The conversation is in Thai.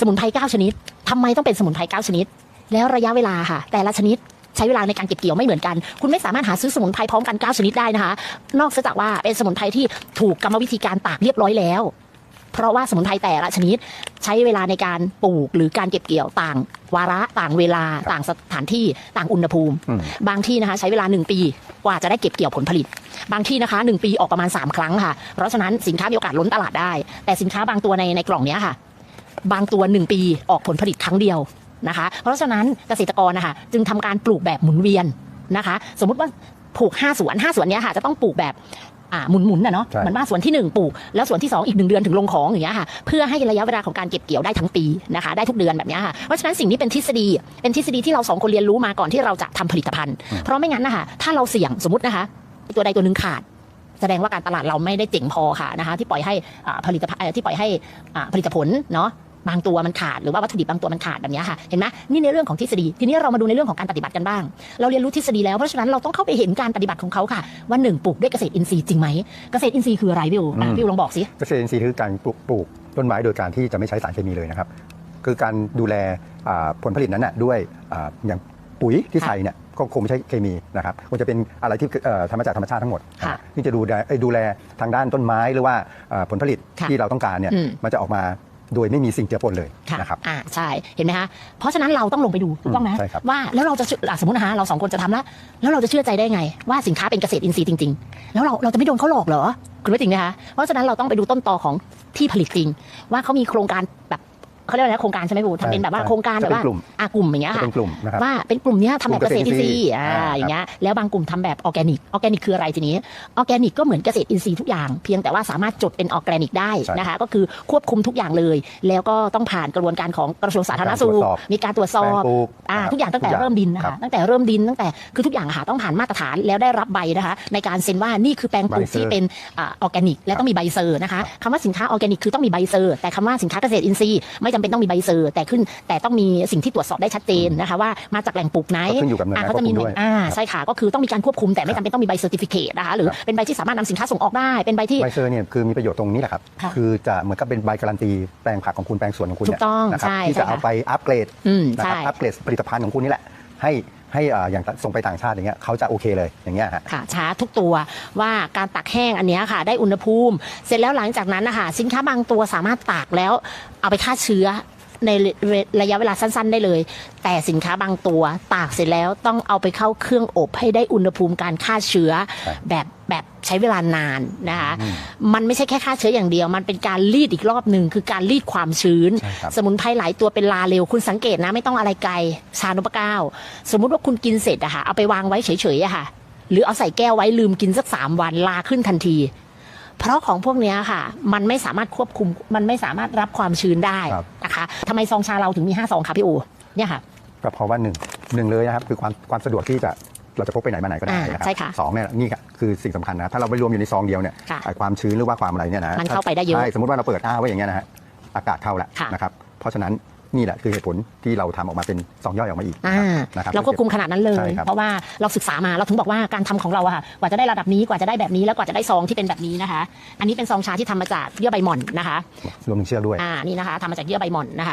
สมุนไพร9ชนิดทำไมต้องเป็นสมุนไพร9ชนิด แล้วระยะเวลาค่ะ แต่ละชนิดใช้เวลาในการเก็บเกี่ยวไม่เหมือนกัน คุณไม่สามารถหาซื้อสมุนไพรพร้อมกัน 9 ชนิดได้นะคะ นอกจากว่าเป็นสมุนไพรที่ถูกกรรมวิธีการตากเรียบร้อยแล้ว เพราะว่าสมุนไพรแต่ละชนิด ใช้เวลาในการปลูกหรือการเก็บเกี่ยวต่าง วาระต่างเวลาต่างสถานที่ต่างอุณหภูมิอืมบางที่นะคะใช้เวลา 1 ปีกว่าจะได้เก็บเกี่ยวผลผลิต บางที่นะคะ 1 ปีออกประมาณ 3 ครั้งค่ะ เพราะฉะนั้นสินค้ามีโอกาสล้นตลาดได้ แต่สินค้าบางตัวในในกล่องเนี้ยค่ะ บางตัว 1 ปีออกผลผลิตครั้งเดียวนะคะ เพราะฉะนั้นเกษตรกรนะคะจึงทำการปลูกแบบหมุนเวียนนะคะ สมมุติว่าปลูก5สวน5สวนเนี้ยค่ะจะต้องปลูกแบบอ่าหมุนๆนะเนาะใช่เหมือนว่าสวนที่ 1 ปลูก แล้วสวนที่ 2 อีกหนึ่งเดือนถึงลงของอย่างเงี้ยค่ะเพื่อให้ระยะเวลาของการเก็บเกี่ยวได้ทั้งปีนะคะได้ทุกเดือนแบบเนี้ยค่ะเพราะฉะนั้นสิ่งนี้เป็นทฤษฎี เป็นทฤษฎีที่เราสองคนเรียนรู้มาก่อนที่เราจะทำผลิตภัณฑ์ เพราะไม่งั้นนะคะถ้าเราเสี่ยงสมมตินะคะ ตัวใดตัวหนึ่งขาด แสดงว่าการตลาดเราไม่ได้เจ๋งพอค่ะนะคะที่ปล่อยให้อ่าผลิตภัณฑ์เอ่อที่ปล่อยให้อ่าผลิตผลเนาะ บางตัวมันขาดหรือว่าวัตถุดิบบางตัวมันขาดแบบเนี้ยค่ะเห็นไหมนี่ในเรื่องของทฤษฎีทีนี้เรามาดูในเรื่องของการปฏิบัติกันบ้าง เราเรียนรู้ทฤษฎีแล้วเพราะฉะนั้นเราต้องเข้าไปเห็นการปฏิบัติของเขาค่ะ ว่าหนึ่งปลูกด้วยเกษตรอินทรีย์จริงไหมเกษตรอินทรีย์คืออะไรพี่อูอะอืมพี่อูลองบอกสิเกษตรอินทรีย์คือการปลูกปลูกต้นไม้โดยการที่จะไม่ใช้สารเคมีเลยนะครับคือการดูแลอ่าผลผลิตนั้นนะด้วยอ่าอย่างปุ๋ยที่ค่ะใส่เนี่ยก็คงไม่ใช่เคมีนะครับคงจะเป็นอะไรที่เอ่อทำมาจากธรรมชาติทั้งหมดค่ะนะที่จะดูแลเอ้ยดูแลทางด้านต้นไม้หรือว่าอ่าผลผลิตค่ะที่เราต้องการเนี่ยอืมมันจะออกมา โดยไม่มีสิ่งเจือปนเลยค่ะนะครับอ่าใช่เห็นไหมคะเพราะฉะนั้นเราต้องลงไปดูถูกต้องไหมใช่ครับว่าแล้วเราจะเชื่ออะสมมตินะคะเราสองคนจะทำแล้วแล้วเราจะเชื่อใจได้ไง ว่าสินค้าเป็นเกษตรอินทรีย์จริง ๆ แล้วเราเราจะไม่โดนเขาหลอกเหรอคุณว่าจริงไหมคะเพราะฉะนั้นเราต้องไปดูต้นตอของที่ผลิตจริง ว่าเขามีโครงการแบบ เขาเรียกว่าอะไรนะโครงการใช่ไหมบูทำเป็นแบบว่าใช่โครงการจะแบบเป็นว่ากลุ่ม อ่ากลุ่มอย่างเงี้ยจะค่ะ เป็นกลุ่มนะครับ ว่าเป็นกลุ่มเนี้ยทำแบบเกษตรอินทรีย์อ่าอ่า อย่างเงี้ยแล้วบางกลุ่มทำแบบออร์แกนิกออร์แกนิกคืออะไรทีนี้ออร์แกนิกก็เหมือนเกษตรอินทรีย์ทุกอย่างเพียงแต่ว่าสามารถจดเป็นออร์แกนิกได้ใช่นะคะ ก็คือควบคุมทุกอย่างเลย แล้วก็ต้องผ่านกระบวนการของกระทรวงสาธารณสุขมีการตรวจสอแปลงบปลูกอ่านะครับทุกอย่างตั้งแต่เริ่มดินนะครัคะบ ตั้งแต่เริ่มดินตั้งแต่คือทุกอย่างอะค่ะต้องผ่านมาตรฐานแล้วได้รับใบนะคะ ในการเซ็นว่านี่คือแปลงปลูกใบเซอร์ ที่เป็นอ่าออร์แกนิกและต้องมีใบเซอร์นะคะคำว่าสินค้าออร์แกนิกคือต้องมีใบเซอร์ แต่คำว่าสินค้าเกษตรอินทรีย์ไม่จำเป็นต้องมีใบเซอร์ แต่ขึ้นแต่ต้องมีสิ่งที่ตรวจสอบได้ชัดเจนนะคะว่ามาจากแหล่งปลูกไหนก็ขึ้นอยู่กับหน่วยงานเขาจะมีควบคุมด้วยอ่าใช่ค่ะก็คือต้องมีการควบคุมแต่ไม่จำเป็นต้องมีใบเซอร์ติฟิเคตนะคะหรือเป็นใบที่สามารถนำสินค้าส่งออกได้เป็นใบที่ใบเซอร์เนี่ยคือมีประโยชน์ตรงนี้แหละครับค่ะคือจะเหมือนกับเป็นใบการันตีแปลงผักของคุณแปลงสวนของคุณถูเนี่ยกต้องนะครับใช่ที่ใช่จะเอาค่ะไปอัปเกรดอืมนะครับใช่อัปเกรดผลิตภัณฑ์ของคุณนี่แหละให้ ให้อ่าอย่างส่งไปต่างชาติอย่างเงี้ยเขาจะโอเคเลยอย่างเงี้ยฮะ ค่ะช้าทุกตัวว่าการตากแห้งอันเนี้ยค่ะ ได้อุณหภูมิ เสร็จแล้วหลังจากนั้นนะคะสินค้าบางตัวสามารถตากแล้วเอาไปฆ่าเชื้อในระยะเวลาสั้น ๆ ได้เลย แต่สินค้าบางตัวตากเสร็จแล้วต้องเอาไปเข้าเครื่องอบให้ได้อุณหภูมิการฆ่าเชื้อครับแบบ แบบใช้เวลานานนะคะ มันไม่ใช่แค่ฆ่าเชื้ออย่างเดียว มันเป็นการรีดอีกรอบหนึ่งคือการรีดความชื้นใช่ครับสมุนไพรหลายตัวเป็นลาเร็ว คุณสังเกตนะไม่ต้องอะไรไกลชานพเก้าสมมุติว่าคุณกินเสร็จอะค่ะเอาไปวางไว้เฉยๆอะค่ะ หรือเอาใส่แก้วไว้ลืมกินสักสามวันลาขึ้นทันที เพราะของพวกเนี้ยค่ะ มันไม่สามารถควบคุมมันไม่สามารถรับความชื้นได้ครับนะคะทำไมซองชาเราถึงมีห้าซองคะพี่อูเนี่ยค่ะก็เพราะว่าหนึ่งหนึ่งเลยนะครับคือความความสะดวกที่จะ เราจะพกไปไหนมาไหนก็ได้อ่านะครัใช่ค่ะสองเนี่ยนี่ค่ะคือสิ่งสำคัญนะถ้าเราไปรวมอยู่ในซองเดียวเนี่ยค่ะไอ้ความชื้นหรือว่าความอะไรเนี่ยนะมันเข้าไปได้เยอะใช่สมมติว่าเราเปิดอ้าไว้อย่างเงี้ยนะฮะอากาศเข้าแล้วค่ะ นะครับเพราะฉะนั้นนี่แหละคือเหตุผลที่เราทำออกมาเป็นซองย่อยออกมาอีกอ่านะครับ เราควบคุมขนาดนั้นเลยใช่ครับ เพราะว่าเราศึกษามาเราถึงบอกว่าการทำของเราอะค่ะกว่าจะได้ระดับนี้กว่าจะได้แบบนี้แล้วกว่าจะได้ซองที่เป็นแบบนี้นะคะ อันนี้เป็นซองชาที่ทำมาจากเยื่อใบหม่อนนะคะรวมถึงเชือกด้วย อ่านี่นะคะทำมาจากเยื่อใบหม่อนนะคะ